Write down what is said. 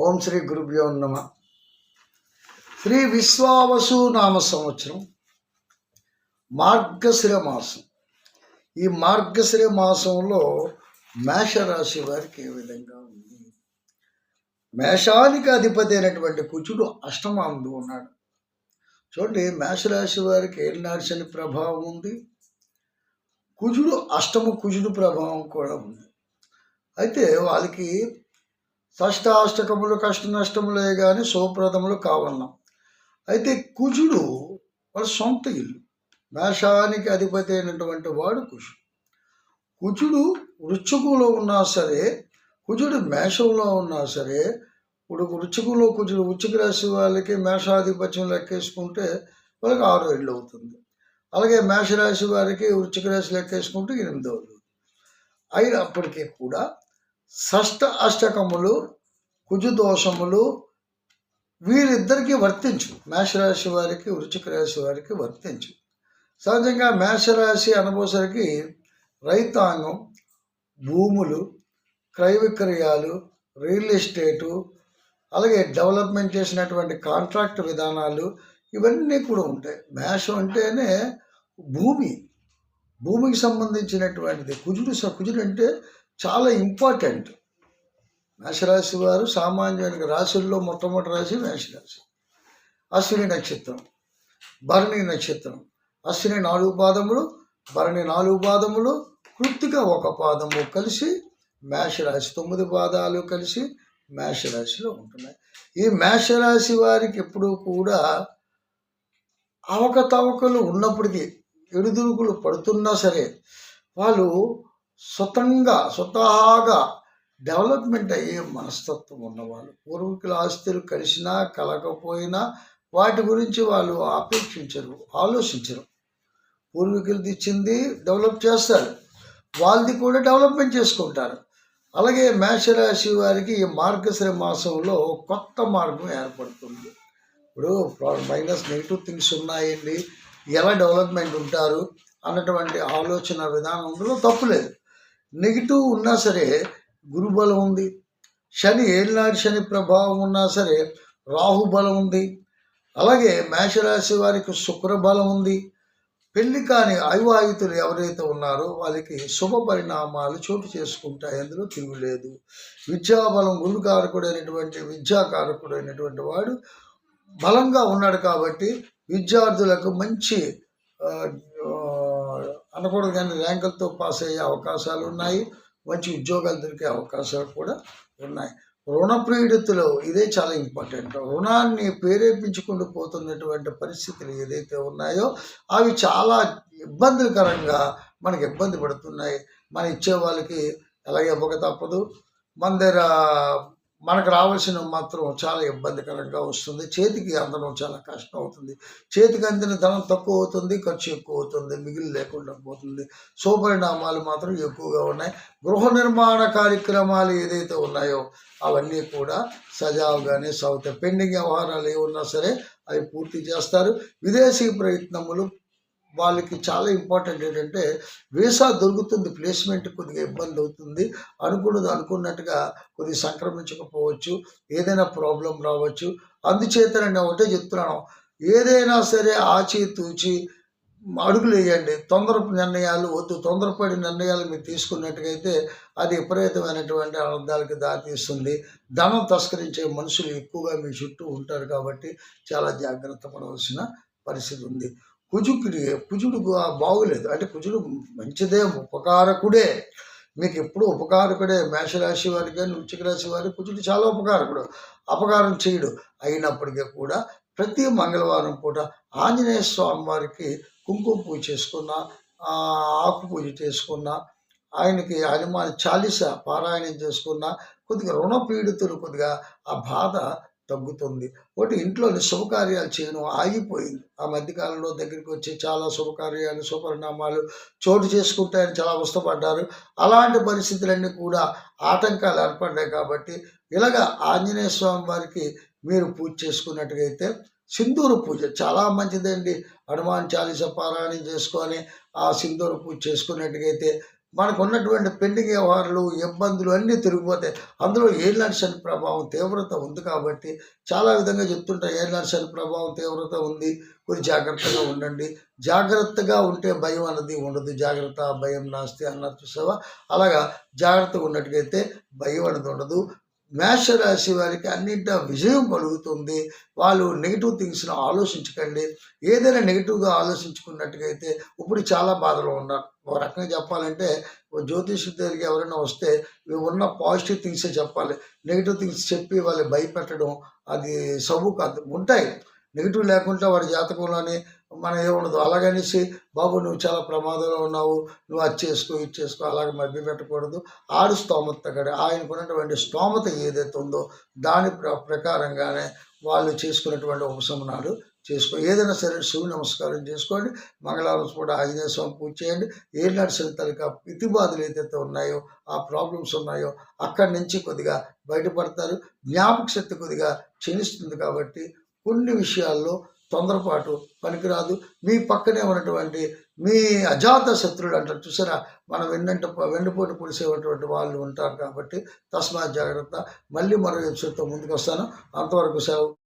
ఓం శ్రీ గురుభ్యో నమ. శ్రీ విశ్వావసు నామ సంవత్సరం మార్గశిర మాసం. ఈ మార్గశిర మాసంలో మేషరాశి వారికి ఏ విధంగా ఉంది? మేషానికి అధిపతి అయినటువంటి కుచుడు అష్టమాందు ఉన్నాడు. చూడండి మేషరాశి వారికి ఏలినాడు శని ప్రభావం ఉంది. కుజుడు అష్టమ కుజుడు ప్రభావం కూడా ఉంది. అయితే వాళ్ళకి షష్టాష్టకములు కష్ట నష్టములే కానీ శుభప్రదములు కావన్నాం అయితే కుజుడు వాళ్ళ సొంత ఇల్లు. మేషానికి అధిపతి అయినటువంటి వాడు కుజుడు. కుజుడు వృశ్చికంలో ఉన్నా సరే కుజుడు మేషంలో ఉన్నా సరే ఇప్పుడు వృశ్చికంలో కుజుడు వృశ్చిక రాశి వాళ్ళకి మేషాధిపత్యం లెక్కేసుకుంటే వాళ్ళకి ఆరో ఇల్లు అవుతుంది. అలాగే మేషరాశి వారికి వృశ్చిక రాశి లెక్కేసుకుంటే ఎనిమిది అవుతుంది. అయినప్పటికీ కూడా షష్ట అష్టకములు కుజు దోషములు వీరిద్దరికీ వర్తించు. మేషరాశి వారికి వృచ్చిక రాశి వారికి వర్తించు. సహజంగా మేషరాశి అనుభవసరికి రైతాంగం భూములు క్రయ విక్రయాలు రియల్ ఎస్టేటు అలాగే డెవలప్మెంట్ చేసినటువంటి కాంట్రాక్ట్ విధానాలు ఇవన్నీ కూడా ఉంటాయి. మేషం అంటేనే భూమి. భూమికి సంబంధించినటువంటిది. కుజుడు స- కుజుడు అంటే చాలా ఇంపార్టెంట్ మేషరాశి వారు సామాన్యానికి రాశుల్లో మొట్టమొదటి రాశి మేషరాశి. అశ్విని నక్షత్రం భరణి నక్షత్రం. అశ్విని నాలుగు పాదములు భరణి నాలుగు పాదములు కృత్తిక ఒక పాదము కలిసి మేషరాశి తొమ్మిది పాదాలు కలిసి మేషరాశిలో ఉంటున్నాయి. ఈ మేషరాశి వారికి ఎప్పుడూ కూడా అవకతవకలు ఉన్నప్పటికీ ఎడుదురుకులు పడుతున్నా సరే వాళ్ళు స్వతంగా స్వతహాగా డెవలప్మెంట్ అయ్యే మనస్తత్వం ఉన్నవాళ్ళు. పూర్వీకుల ఆస్తులు కలిసినా కలగకపోయినా వాటి గురించి వాళ్ళు ఆపేక్షించరు ఆలోచించరు. పూర్వీకులది ఇచ్చింది డెవలప్ చేస్తారు. వాళ్ళది కూడా డెవలప్మెంట్ చేసుకుంటారు. అలాగే మేషరాశి వారికి ఈ మార్గశ్ర మాసంలో కొత్త మార్గం ఏర్పడుతుంది. ఇప్పుడు మైనస్ నెగిటివ్ థింగ్స్ ఉన్నాయండి. ఎలా డెవలప్మెంట్ ఉంటారు అన్నటువంటి ఆలోచన విధానంలో తప్పులేదు నెగిటివ్ ఉన్నా సరే గురుబలం ఉంది. శని ఏలినాటి శని ప్రభావం ఉన్నా సరే రాహు బలం ఉంది. అలాగే మేషరాశి వారికి శుక్రబలం ఉంది. పెళ్ళి కాని అవివాహితులు ఎవరైతే ఉన్నారో వాళ్ళకి శుభ పరిణామాలు చోటు చేసుకుంటాయి. అందులో తిరుగులేదు విద్యాబలం గురుకారకుడైనటువంటి విద్యాకారకుడైనటువంటి వాడు బలంగా ఉన్నాడు కాబట్టి విద్యార్థులకు మంచి అనకూడదు కానీ ర్యాంకులతో పాస్ అయ్యే అవకాశాలు ఉన్నాయి. మంచి ఉద్యోగాలు దొరికే అవకాశాలు కూడా ఉన్నాయి. రుణ పీడితులు ఇదే చాలా ఇంపార్టెంట్. రుణాన్ని ప్రేరేపించుకుంటూ పోతున్నటువంటి పరిస్థితులు ఏదైతే ఉన్నాయో అవి చాలా ఇబ్బందికరంగా మనకి ఇబ్బంది పడుతున్నాయి. మన ఇచ్చే వాళ్ళకి ఎలాగే ఇవ్వక తప్పదు. మన దగ్గర మనకు రావాల్సిన మాత్రం చాలా ఇబ్బందికరంగా వస్తుంది. చేతికి అందడం చాలా కష్టం అవుతుంది. చేతికి అందిన ధనం తక్కువ అవుతుంది ఖర్చు ఎక్కువ అవుతుంది మిగిలి లేకుండా పోతుంది. సుపరిణామాలు మాత్రం ఎక్కువగా ఉన్నాయి. గృహ నిర్మాణ కార్యక్రమాలు ఏదైతే ఉన్నాయో అవన్నీ కూడా సజావుగానే సాగుతాయి. పెండింగ్ వ్యవహారాలు ఏమున్నా సరే అవి పూర్తి చేస్తారు. విదేశీ ప్రయత్నములు వాళ్ళకి చాలా ఇంపార్టెంట్ ఏంటంటే వీసా దొరుకుతుంది ప్లేస్మెంట్ కొద్దిగా ఇబ్బంది అవుతుంది. అనుకున్నది అనుకున్నట్టుగా కొద్దిగా సంక్రమించకపోవచ్చు ఏదైనా ప్రాబ్లం రావచ్చు. అందుచేత నేను ఒకటే చెప్తున్నాను. ఏదైనా సరే ఆచి తూచి అడుగులు వేయండి. తొందరపు నిర్ణయాలు వద్దు. తొందరపడి నిర్ణయాలు మీరు తీసుకున్నట్టుగైతే అది విపరీతమైనటువంటి అనర్థాలకు దారితీస్తుంది. ధనం తస్కరించే మనుషులు ఎక్కువగా మీ చుట్టూ ఉంటారు కాబట్టి చాలా జాగ్రత్త పడవలసిన పరిస్థితి ఉంది. కుజుకుడి కుజుడు బాగులేదు. అంటే కుజుడు మంచిదే ఉపకారకుడే. మీకు ఎప్పుడు ఉపకారకుడే. మేషరాశి వారికి కానీ వృచ్చిక రాశి వారికి కుజుడు చాలా ఉపకారకుడు. అపకారం చేయడు. అయినప్పటికీ కూడా ప్రతి మంగళవారం పూట ఆంజనేయ స్వామి వారికి కుంకుమ పూజ చేసుకున్న ఆకు పూజ చేసుకున్న ఆయనకి హనుమాన్ చాలీస పారాయణం చేసుకున్న కొద్దిగా రుణ పీడితులు కొద్దిగా ఆ బాధ తగ్గుతుంది. ఒకటి ఇంట్లోని శుభకార్యాలు చేయడం ఆగిపోయింది. ఆ మధ్యకాలంలో దగ్గరికి వచ్చి చాలా శుభకార్యాలు శుభపరిణామాలు చోటు చేసుకుంటాయని చాలా అవస్థపడ్డారు. అలాంటి పరిస్థితులన్నీ కూడా ఆటంకాలు ఏర్పడ్డాయి కాబట్టి ఇలాగ ఆంజనేయ స్వామి వారికి మీరు పూజ చేసుకున్నట్టుగైతే సింధూర పూజ చాలా మంచిదండి. హనుమాన్ చాలీస పారాయణం చేసుకొని ఆ సింధూర పూజ చేసుకున్నట్టుగైతే మనకు ఉన్నటువంటి పెండింగ్ వ్యవహారాలు ఇబ్బందులు అన్నీ తిరిగిపోతాయి. అందులో ఏళ్ళ శని ప్రభావం తీవ్రత ఉంది కాబట్టి చాలా విధంగా చెప్తుంటారు ఏళ్ళ శని ప్రభావం తీవ్రత ఉంది కొంచెం జాగ్రత్తగా ఉండండి. జాగ్రత్తగా ఉంటే భయం అన్నది ఉండదు. జాగ్రత్త భయం నాస్తి అన్నట్టు సేవ అలాగా జాగ్రత్తగా ఉన్నట్టుగైతే భయం అనేది ఉండదు. మేషరాశి వారికి అన్నింటా విజయం కలుగుతుంది. వాళ్ళు నెగిటివ్ థింగ్స్ని ఆలోచించకండి. ఏదైనా నెగిటివ్గా ఆలోచించుకున్నట్టుగైతే అయితే ఇప్పుడు చాలా బాధలో ఉన్నారు. ఒక రకంగా చెప్పాలంటే జ్యోతిష్ దగ్గరికి ఎవరైనా వస్తే ఉన్న పాజిటివ్ థింగ్సే చెప్పాలి. నెగిటివ్ థింగ్స్ చెప్పి వాళ్ళు భయపెట్టడం అది సబు కాదు. ఉంటాయి. నెగిటివ్ లేకుండా వాడి జాతకంలోని మనం ఏముండదు అలాగనేసి బాబు నువ్వు చాలా ప్రమాదంలో ఉన్నావు. నువ్వు అది చేసుకో ఇది చేసుకో అలాగే మభ్య పెట్టకూడదు. ఆడు స్తోమత తగ్గడు ఆయనకు ఉన్నటువంటి స్తోమత ఏదైతే ఉందో దాని ప్ర ప్రకారంగానే వాళ్ళు చేసుకున్నటువంటి ఉపశమనాలు చేసుకో ఏదైనా సరే సూర్య నమస్కారం చేసుకోండి. మంగళవారం కూడా ఆంజనేయ స్వామి పూజ చేయండి. ఏ నడిచిన తలక పితి ఏదైతే ఉన్నాయో ఆ ప్రాబ్లమ్స్ ఉన్నాయో అక్కడి నుంచి కొద్దిగా బయటపడతారు. జ్ఞాపక శక్తి కొద్దిగా క్షీణిస్తుంది కాబట్టి కొన్ని విషయాల్లో తొందరపాటు పనికిరాదు. మీ పక్కనే ఉన్నటువంటి మీ అజాత శత్రుడు అంటారు చూసారా? మనం వెన్నంట వెన్నుపోటు పొడిసేటువంటి వాళ్ళు ఉంటారు కాబట్టి తస్మాత్ జాగ్రత్త. మళ్ళీ మరో ఎపిసోడ్తో ముందుకు వస్తాను అంతవరకు సెలవు.